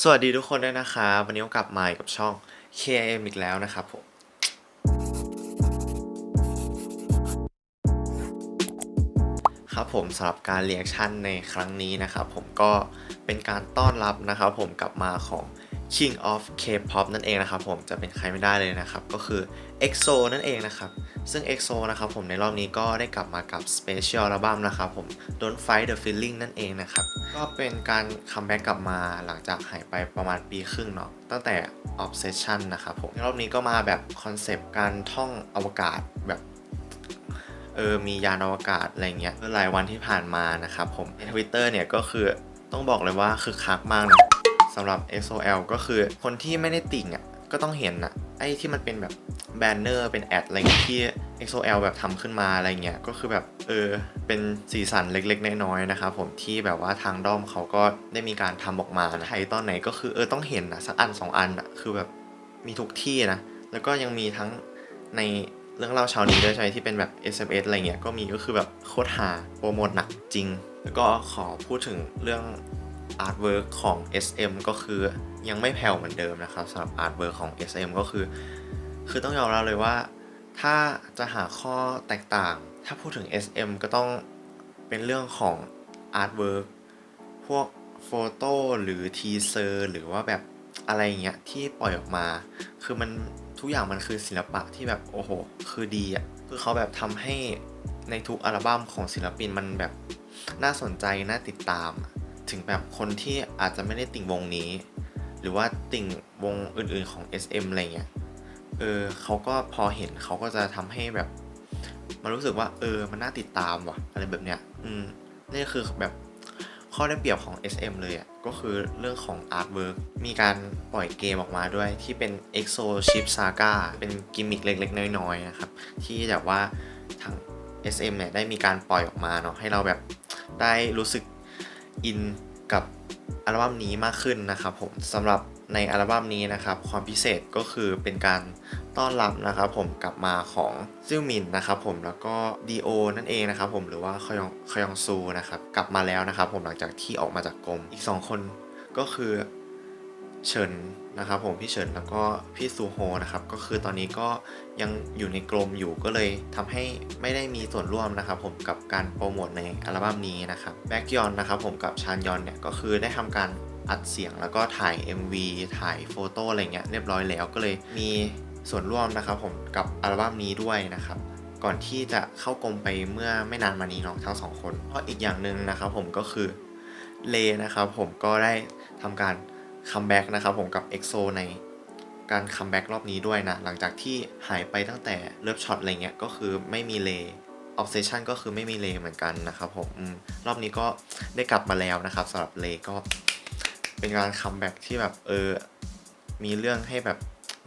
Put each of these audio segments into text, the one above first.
สวัสดีทุกคนด้วยนะครับ วันนี้ก็กลับมาอีกกับช่อง KM อีกแล้วนะครับผม ครับผมสำหรับการเรีแอคชั่นในครั้งนี้นะครับ ผมก็เป็นการต้อนรับนะครับผมกลับมาของ King of K-pop นั่นเองนะครับผมจะเป็นใครไม่ได้เลยนะครับ ก็คือ EXO นั่นเองนะครับ ซึ่ง EXO นะครับผมในรอบนี้ก็ได้กลับมากับ Special Album นะครับผม Don't Fight the Feeling นั่นเองนะครับ ก็เป็นการคัมแบ็กกลับมาหลังจากหายไปประมาณปีครึ่งเนาะตั้งแต่ Obsession นะครับผมในรอบนี้ก็มาแบบคอนเซปต์การท่องอวกาศแบบเออมียานอวกาศอะไรเงี้ยหลายวันที่ผ่านมานะครับผมในทวิตเตอร์เนี่ยก็คือต้องบอกเลยว่าคือคักมากนะ สำหรับ XOL ก็คือคนที่ไม่ได้ติ่งอะก็ต้องเห็นอะไอ้ที่มันเป็นแบบแบนเนอร์เป็นแอดอะไรเงี้ยที่ XOL แบบทำขึ้นมาอะไรเงี้ยก็คือแบบเออเป็นสีสันเล็กๆน้อยๆนะครับผมที่แบบว่าทางด้อมเขาก็ได้มีการทำออกมานะใครตอนไหนก็คือเออต้องเห็นอะสักอันสองอันอะคือแบบมีทุกที่นะ แล้วก็ยังมีทั้งในเรื่องเล่าช้านี้ด้วยใช่ที่เป็นแบบ SMS อะไรเงี้ยก็มีก็คือแบบโคตรหาโปรโมทหนักจริง แล้วก็ขอพูดถึงเรื่อง อาร์ตเวิร์กของ SM ก็คือยังไม่แผ่วเหมือนเดิมนะครับสำหรับอาร์ตเวิร์กของ SM ก็คือ คือต้องยอมรับเลยว่า ถ้าจะหาข้อแตกต่าง ถ้าพูดถึง SM ก็ต้องเป็นเรื่องของอาร์ตเวิร์กพวกโฟโต้หรือทีเซอร์หรือว่าแบบอะไรเงี้ยที่ปล่อยออกมา คือมันทุกอย่างมันคือศิลปะที่แบบโอ้โห คือดีอะคือเขาแบบทำให้ในทุกอัลบั้มของศิลปินมันแบบน่าสนใจน่าติดตาม ถึงแบบคนที่อาจจะไม่ได้ติ่งวงนี้ หรือว่าติ่งวงอื่นๆของ SM อะไรเงี้ยเออเขาก็พอเห็นเขาก็จะทำให้แบบมันรู้สึกว่า เออ มันน่าติดตามว่ะ อะไรแบบเนี้ย อืม นี่คือแบบข้อได้เปรียบของ SM เลยอะ ก็คือเรื่องของ artwork มีการปล่อยเกมออกมาด้วยที่เป็น EXO Chip Saga เป็นกิมมิคเล็กๆ น้อยๆ นะครับ ที่แบบว่าทาง SM เนี่ยได้มีการปล่อยออกมาเนาะให้เราแบบได้รู้สึก อินกับอัลบั้มนี้มากขึ้นนะครับผมสำหรับในอัลบั้มนี้นะครับความพิเศษก็คือเป็นการต้อนรับนะครับผมกลับมาของซิลมินนะครับผมแล้วก็ดีโอนั่นเองนะครับผมหรือว่าคยองคยองซูนะครับกลับมาแล้วนะครับผมหลังจากที่ออกมาจากกรมอีก 2 คนก็คือ เฉินนะครับผมพี่เฉินแล้วก็พี่ซูโฮนะครับก็คือตอนนี้ก็ยังอยู่ในกรมอยู่ก็เลยทำให้ไม่ได้มีส่วนร่วมนะครับผมกับการโปรโมทในอัลบั้มนี้นะครับแบ็กยอนนะครับผมกับชานยอนเนี่ยก็คือได้ทำการอัดเสียงแล้วก็ถ่าย MV ถ่ายโฟโต้อะไรเงี้ยเรียบร้อยแล้วก็เลยมีส่วนร่วมนะครับผมกับอัลบั้มนี้ด้วยนะครับก่อนที่จะเข้ากรมไปเมื่อไม่นานมานี้เนาะทั้งสองคนเพราะอีกอย่างหนึ่งนะครับผมก็คือเลนะครับผมก็ได้ทำการ คัมแบ็กนะครับผมกับ EXO ในการคัมแบ็กรอบนี้ด้วยนะ หลังจากที่หายไปตั้งแต่เลิฟช็อตอะไรเงี้ยก็คือไม่มีเล Obsession ก็คือไม่มีเลเหมือนกันนะครับผมอมรอบนี้ก็ได้กลับมาแล้วนะครับสำหรับเลก็เป็นการคัมแบ็กที่แบบเออมีเรื่องให้แบบ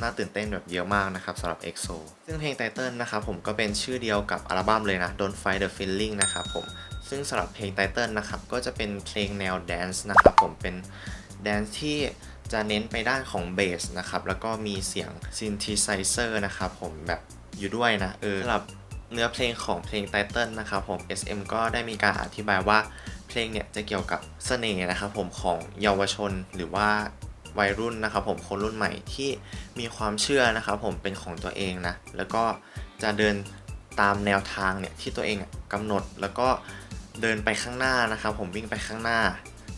น่าตื่นเต้นแบบเยอะมากนะครับสำหรับ EXO ซึ่งเพลงไตเติลนะครับผมก็เป็นชื่อเดียวกับอัลบั้มเลยนะ Don't Fight the Feeling นะครับผมซึ่งสำหรับเพลงไตเติลนะครับก็จะเป็นเพลงแนวแดนซ์นะครับผมเป็น แดนซ์ที่จะเน้นไปด้านของเบสนะครับ แล้วก็มีเสียงซิน t ิไซเซอร์นะครับผมแบบอยู่ด้วยนะ เออสำหรับเนื้อเพลงของเพลงไตเติลนะครับผม SM ก็ได้มีการอธิบายว่าเพลงเนี่ยจะเกี่ยวกับเสน่ห์นะครับผมของเยาวชนหรือว่าวัยรุ่นนะครับผมคนรุ่นใหม่ที่มีความเชื่อนะครับผมเป็นของตัวเองนะ แล้วก็จะเดินตามแนวทางเนี่ยที่ตัวเองอะกำหนดแล้วก็เดินไปข้างหน้านะครับผมวิ่งไปข้างหน้า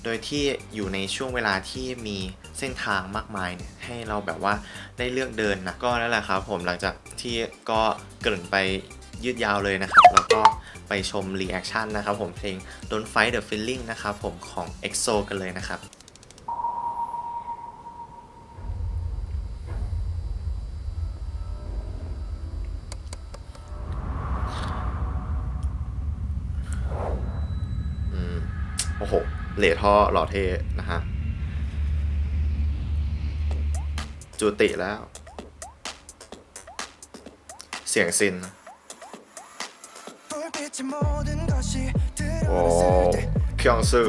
โดยที่อยู่ในช่วงเวลาที่มีเส้นทางมากมายเนี่ยให้เราแบบว่าได้เลือกเดินนะก็นั่นแหละครับผมหลังจากที่ก็เกริ่นไปยืดยาวเลยนะครับ แล้วก็ไปชมรีแอคชั่นนะครับผมเพลง Don't Fight the Feeling นะครับผมของ EXO กันเลยนะครับอืมโอ้โห เหลท่อหล่อเท่นะฮะ จุติแล้ว เสียงซิน โอ้คยองซือ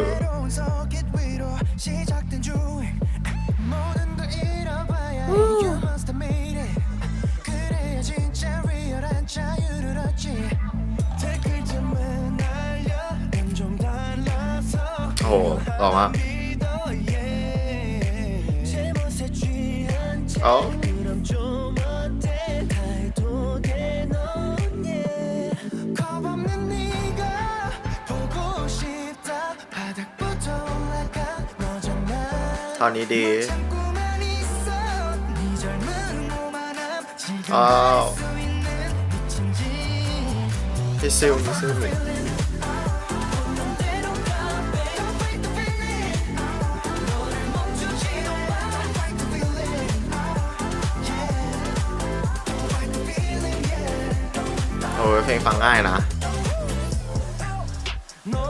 ต่อมาเอาท่านี้ดีอ้าวพี่ซิลพี่ซิล เพลงฟังง่ายนะ No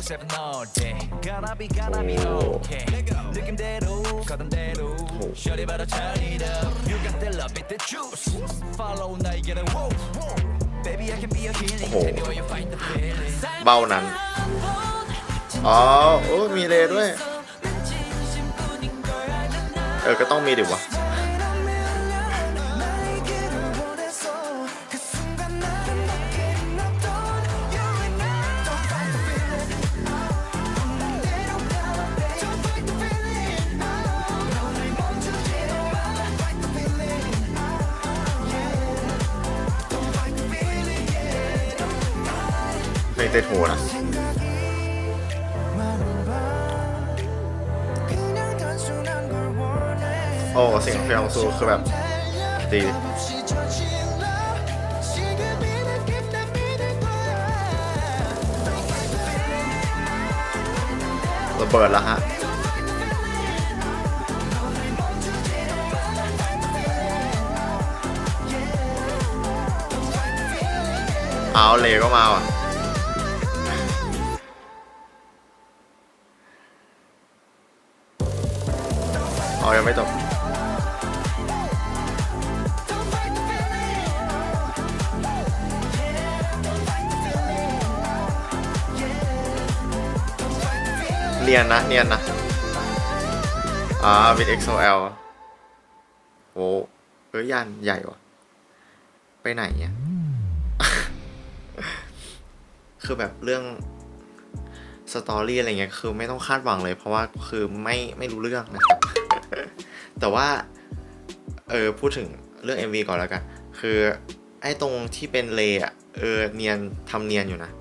24/7 all day. Gonna be, gonna be okay. 느낌대로 가던 대로. Shorty 바로 turn it up. You got the love, it the juice. Follow 나에게는 woo. Baby, I can be your healing. Oh. Take me where you find the feeling. เบ้านั้น อ๋อ โอ้มีเลด้วย เออ ก็ต้องมีดิวะ นะโอ้เสียงเพลงซูคืแบบดีระเบิดแล้วฮะเอาเลก็มาว่ะ ยังไม่จบเนียนนะเนียนนะอ่าบิด XOL โอ้เอ้ยยันใหญ่วะไปไหนเนี่ยคือแบบเรื่องสตอรี่อะไรเงี้ยคือไม่ต้องคาดหวังเลย เพราะว่าคือไม่ไม่รู้เรื่องนะครับ แต่ว่า เออ พูดถึงเรื่อง MV ก่อนแล้วกัน คือไอ้ตรงที่เป็นเลย์อะเออ เนียนทำเนียนอยู่นะ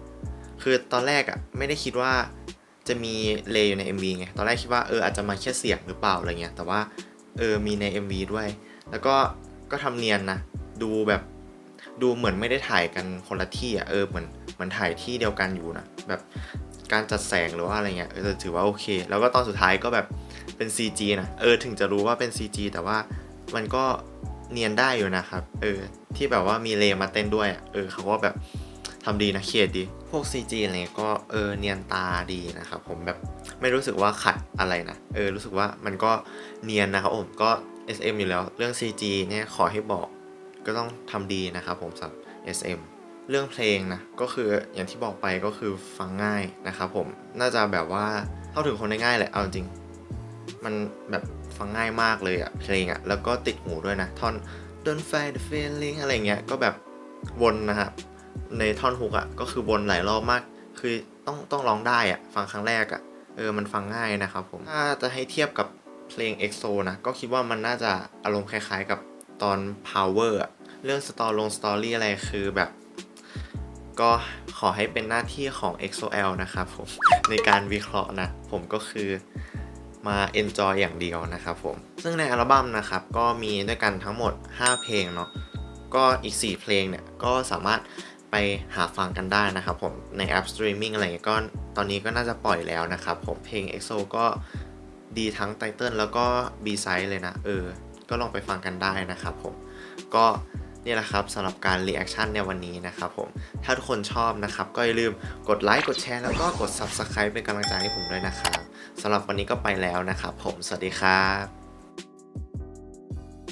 คือตอนแรกอะไม่ได้คิดว่าจะมีเลยอยู่ใน MV ไง ตอนแรกคิดว่าเอออาจจะมาแค่เสียงหรือเปล่าอะไรเงี้ย แต่ว่าเออมีใน MV ด้วย แล้วก็ก็ทำเนียนนะ ดูแบบดูเหมือนไม่ได้ถ่ายกันคนละที่อะเออเหมือนเหมือนถ่ายที่เดียวกันอยู่นะ แบบการจัดแสงหรือว่าอะไรเงี้ย เออถือว่าโอเค แล้วก็ตอนสุดท้ายก็แบบ เป็น CG นะเออถึงจะรู้ว่าเป็น CG แต่ว่ามันก็เนียนได้อยู่นะครับเออที่แบบว่ามีเลย์มาเต้นด้วยอะเออเขาก็แบบทำดีนะเครียดดี พวก CG อะไรก็เออเนียนตาดีนะครับผมแบบไม่รู้สึกว่าขัดอะไรนะเออรู้สึกว่ามันก็เนียนนะครับผมก็ SM อยู่แล้วเรื่อง CG เนี่ยขอให้บอกก็ต้องทำดีนะครับผมสำหรับ SM เรื่องเพลงนะก็คืออย่างที่บอกไปก็คือฟังง่ายนะครับผมน่าจะแบบว่าเข้าถึงคนได้ง่ายแหละเอาจริง มันแบบฟังง่ายมากเลยอะเพลงอะแล้วก็ติดหูด้วยนะท่อน Don't fight the feeling อะไรเงี้ยก็แบบวนนะครับในท่อนฮุกอะก็คือวนหลายรอบมาก คือต้องต้องร้องได้อะฟังครั้งแรกอะเออมันฟังง่ายนะครับผมถ้าจะให้เทียบกับเพลง EXO นะก็คิดว่ามันน่าจะอารมณ์คล้ายๆกับตอน Power อะเรื่องสตอลงสตอรี่อะไรคือแบบ ก็ขอให้เป็นหน้าที่ของ XOL นะครับผมในการวิเคราะห์นะ ผมก็คือ มา enjoy อย่างเดียวนะครับผม ซึ่งในอัลบั้มนะครับก็มีด้วยกันทั้งหมด 5 เพลงเนาะก็อีก 4 เพลงเนี่ยก็สามารถไปหาฟังกันได้นะครับผม ในแอปสตรีมมิ่งอะไรเงี้ยก็ตอนนี้ก็น่าจะปล่อยแล้วนะครับผมเพลง EXO ก็ดีทั้งไตเติลแล้วก็ B side เลยนะ เออ ก็ลองไปฟังกันได้นะครับผม ก็นี่แหละครับสำหรับการรีแอคชั่นในวันนี้นะครับผม ถ้าทุกคนชอบนะครับ ก็อย่าลืมกดไลค์กดแชร์แล้วก็กด Subscribe เป็นกำลังใจให้ผมด้วยนะครับ สำหรับวันนี้ก็ไปแล้วนะครับผมสวัสดีครับ